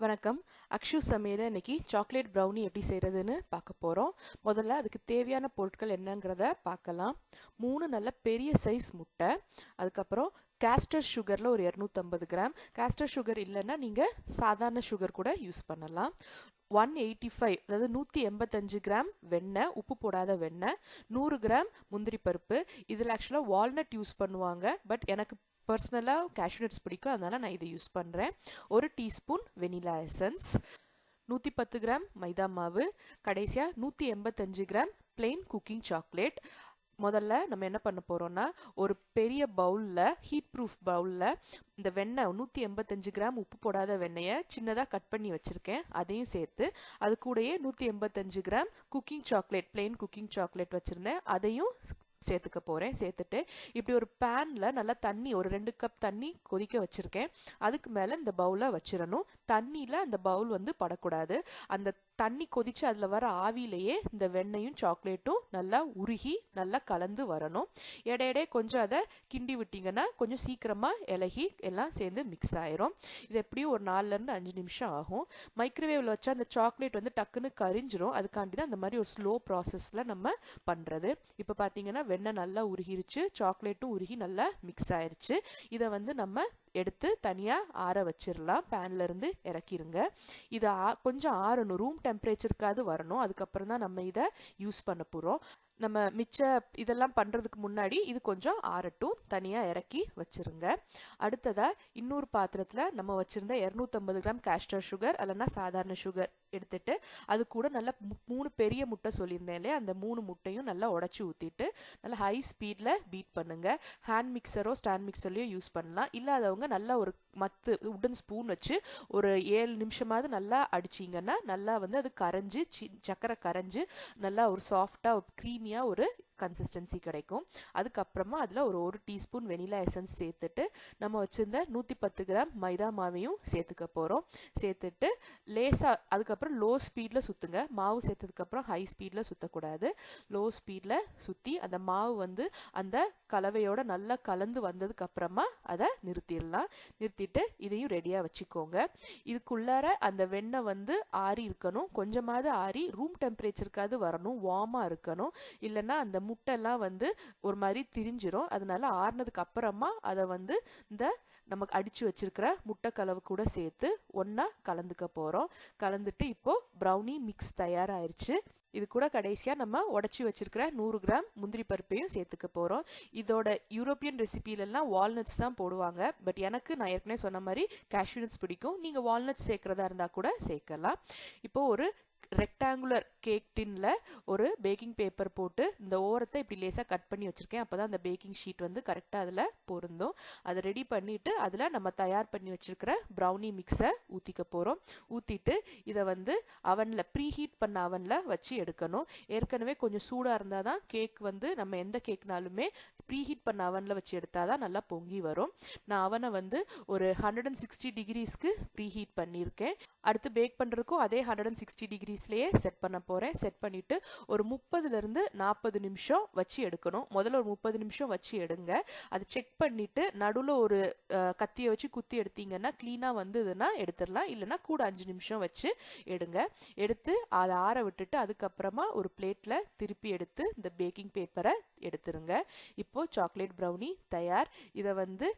வணக்கம். அக்ஷு சமையல இன்னைக்கு சாக்லேட் ப்ரௌனி எப்படி செய்கிறதுன்னு பார்க்க போகிறோம் முதல்ல அதுக்கு தேவையான பொருட்கள் என்னங்கிறத பார்க்கலாம். மூணு நல்ல பெரிய சைஸ் முட்டை. அதுக்கப்புறம் கேஸ்டர் சுகரில் ஒரு இரநூத்தம்பது கிராம். கேஸ்டர் சுகர் இல்லைன்னா நீங்கள் சாதாரண சுகர் கூட யூஸ் பண்ணலாம். ஒன் எயிட்டி ஃபைவ் அதாவது நூற்றி எண்பத்தஞ்சு கிராம் வெண்ணெய் உப்பு போடாத வெண்ணெய் நூறு கிராம் முந்திரி பருப்பு. இதில் ஆக்சுவலாக வால்நட் யூஸ் பண்ணுவாங்க. பட் எனக்கு பர்சனலாக கேஷ்யூநட்ஸ் பிடிக்கும். அதனால் நான் இதை யூஸ் பண்ணுறேன் ஒரு டீஸ்பூன் வெனிலா எசன்ஸ் நூற்றி பத்து கிராம் மைதா மாவு கடைசியாக நூற்றி எண்பத்தஞ்சு கிராம் பிளெயின் குக்கிங் சாக்லேட் முதல்ல நம்ம என்ன பண்ண போகிறோம்னா ஒரு பெரிய பவுலில் ஹீட் ப்ரூஃப் பவுலில் இந்த வெண்ணெய் நூற்றி எண்பத்தஞ்சு கிராம் உப்பு போடாத வெண்ணெயை சின்னதாக கட் பண்ணி வச்சுருக்கேன். அதையும் சேர்த்து அது கூடயே நூற்றி எண்பத்தஞ்சு gram cooking chocolate plain cooking chocolate வச்சுருந்தேன். அதையும் சேர்த்துக்க போகிறேன் சேர்த்துட்டு இப்படி ஒரு பேனில் நல்லா தண்ணி ஒரு ரெண்டு கப் தண்ணி கொதிக்க வச்சுருக்கேன். அதுக்கு மேலே இந்த பவுலை வச்சிடணும். தண்ணியில் அந்த பவுல் வந்து படக்கூடாது. அந்த தண்ணி கொதிச்சு அதில் வர ஆவியிலேயே இந்த வெண்ணையும் சாக்லேட்டும் நல்லா உருகி நல்லா கலந்து வரணும். இடையிடையே கொஞ்சம் அதை கிண்டி விட்டிங்கன்னா கொஞ்சம் சீக்கிரமாக இலகி எல்லாம் சேர்ந்து மிக்ஸ் ஆயிரும். இது எப்படியும் ஒரு நாலுலேருந்து அஞ்சு நிமிஷம் ஆகும். மைக்ரோவேவில் வச்சா அந்த சாக்லேட் வந்து டக்குன்னு கரிஞ்சிரும். அதுக்காண்டி தான் அந்த மாதிரி ஒரு ஸ்லோ ப்ராசஸில் நம்ம பண்ணுறது இப்போ பார்த்தீங்கன்னா வெண்ணெய் நல்லா உருகிருச்சு சாக்லேட்டும் உருகி நல்லா மிக்ஸ் ஆயிருச்சு. இதை வந்து நம்ம எடுத்து தனியாக ஆற வச்சிடலாம் பேன்ல இருந்து இறக்கிருங்க. இது ஆ கொஞ்சம் ஆறணும். ரூம் டெம்பரேச்சருக்காவது வரணும். அதுக்கப்புறம் தான் நம்ம இதை யூஸ் பண்ண போகிறோம் நம்ம மிச்ச இதெல்லாம் பண்ணுறதுக்கு முன்னாடி இது கொஞ்சம் ஆறட்டும். தனியாக இறக்கி வச்சுருங்க. அடுத்ததாக இன்னொரு பாத்திரத்தில் நம்ம வச்சுருந்த இரநூத்தம்பது கிராம் கேஸ்டர் சுகர் இல்லைன்னா சாதாரண சுகர் எடுத்துட்டு அது கூட நல்லா மூணு பெரிய முட்டை சொல்லியிருந்தேன் இல்லையா? அந்த மூணு முட்டையும் நல்லா உடச்சி ஊற்றிட்டு நல்லா ஹை ஸ்பீடில் பீட் பண்ணுங்கள் ஹேண்ட் மிக்சரோ ஸ்டாண்ட் மிக்சர்லையோ யூஸ் பண்ணலாம். இல்லாதவங்க நல்லா ஒரு மத்து உடன் ஸ்பூன் வச்சு ஒரு ஏழு நிமிஷமாவது நல்லா அடிச்சிங்கன்னா நல்லா வந்து அது கரைஞ்சி சி சக்கரை கரைஞ்சி நல்லா ஒரு சாஃப்டாக க்ரீமியாக ஒரு கன்சிஸ்டன்சி கிடைக்கும். அதுக்கப்புறமா அதில் ஒரு ஒரு டீஸ்பூன் வெனிலா எசன்ஸ் சேர்த்துட்டு நம்ம வச்சுருந்த நூற்றி பத்து கிராம் மைதா மாவையும் சேர்த்துக்க போகிறோம் சேர்த்துட்டு லேசாக அதுக்கப்புறம் லோ ஸ்பீடில் சுற்றுங்க மாவு சேர்த்ததுக்கப்புறம் ஹை ஸ்பீடில் சுற்றக்கூடாது லோ ஸ்பீடில் சுற்றி அந்த மாவு வந்து அந்த கலவையோட நல்லா கலந்து வந்ததுக்கு அப்புறமா அதை நிறுத்திடலாம். நிறுத்திட்டு இதையும் ரெடியாக வச்சுக்கோங்க. இதுக்குள்ளார அந்த வெண்ணெய் வந்து ஆறி இருக்கணும். கொஞ்சமாவது ஆறி ரூம் டெம்பரேச்சருக்காவது வரணும். வார்மாக இருக்கணும். இல்லைன்னா அந்த முட்டைலாம் வந்து ஒரு மாதிரி திரிஞ்சிரும். அதனால ஆறுனதுக்கு அப்புறமா அதை வந்து இந்த நமக்கு அடித்து வச்சிருக்கிற முட்டை கலவு கூட சேர்த்து ஒன்றா கலந்துக்க போகிறோம் கலந்துட்டு இப்போது ப்ரௌனி மிக்ஸ் தயாராயிருச்சு. இது கூட கடைசியாக நம்ம உடச்சி வச்சிருக்கிற நூறு கிராம் முந்திரி பருப்பையும் சேர்த்துக்க போகிறோம் இதோட யூரோப்பியன் ரெசிபிலெல்லாம் வால்நட்ஸ் தான் போடுவாங்க. பட் எனக்கு நான் ஏற்கனவே சொன்ன மாதிரி கேஷ்யூநட்ஸ் பிடிக்கும். நீங்கள் வால்நட்ஸ் சேர்க்குறதா இருந்தால் கூட சேர்க்கலாம். இப்போ ஒரு ரெக்டாங்குலர் கேக் டின்ல ஒரு பேக்கிங் பேப்பர் போட்டு இந்த ஓரத்தை இப்படி லேசாக கட் பண்ணி வச்சுருக்கேன். அப்போ தான் அந்த பேக்கிங் ஷீட் வந்து கரெக்டாக அதில் பொருந்தும். அதை ரெடி பண்ணிவிட்டு அதில் நம்ம தயார் பண்ணி வச்சுருக்கிற ப்ரௌனி மிக்ஸை ஊற்றிக்க போகிறோம் ஊற்றிட்டு இதை வந்து அவனில் ப்ரீ ஹீட் பண்ண அவனில் வச்சு எடுக்கணும். ஏற்கனவே கொஞ்சம் சூடாக இருந்தால் தான் கேக் வந்து நம்ம எந்த கேக்னாலுமே ப்ரீ ஹீட் பண்ண அவனில் வச்சு எடுத்தால் தான் நல்லா பொங்கி வரும். நான் அவனை வந்து ஒரு ஹண்ட்ரட் அண்ட் சிக்ஸ்டி டிகிரிஸ்க்கு ப்ரீ ஹீட் பண்ணியிருக்கேன் அடுத்து பேக் பண்ணுறதுக்கும் அதே ஹண்ட்ரட் அண்ட் சிக்ஸ்டி டிகிரிஸ்லேயே செட் பண்ண போகிறேன் செட் பண்ணிவிட்டு ஒரு முப்பதுலேருந்து நாற்பது நிமிஷம் வச்சு எடுக்கணும். முதல்ல ஒரு முப்பது நிமிஷம் வச்சு எடுங்க. அதை செக் பண்ணிவிட்டு நடுவில் ஒரு கத்தியை வச்சு குத்தி எடுத்தீங்கன்னா க்ளீனாக வந்ததுன்னா எடுத்துடலாம். இல்லைன்னா கூட அஞ்சு நிமிஷம் வச்சு எடுங்க. எடுத்து அதை ஆற விட்டுட்டு அதுக்கப்புறமா ஒரு பிளேட்டில் திருப்பி எடுத்து இந்த பேக்கிங் பேப்பரை எடுத்துருங்க. இப்போ சாக்லேட் ப்ரௌனி தயார். இதை வந்து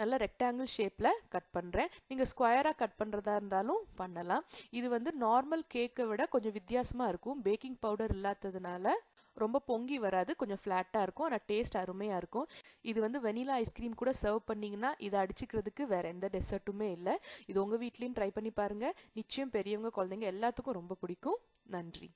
நல்ல ரெக்டாங்கிள் ஷேப்பில் கட் பண்ணுறேன் நீங்கள் ஸ்கொயராக கட் பண்ணுறதா இருந்தாலும் பண்ணலாம். இது வந்து நார்மல் கேக்கை விட கொஞ்சம் வித்தியாசமாக இருக்கும். பேக்கிங் பவுடர் இல்லாததுனால ரொம்ப பொங்கி வராது. கொஞ்சம் ஃப்ளாட்டாக இருக்கும். ஆனால் டேஸ்ட் அருமையாக இருக்கும். இது வந்து வெனிலா ஐஸ்கிரீம் கூட சர்வ் பண்ணிங்கன்னா இதை அடிச்சுக்கிறதுக்கு வேறு எந்த டெசர்ட்டுமே இல்லை. இது உங்கள் வீட்லேயும் ட்ரை பண்ணி பாருங்கள் நிச்சயம் பெரியவங்க குழந்தைங்க எல்லாத்துக்கும் ரொம்ப பிடிக்கும். நன்றி.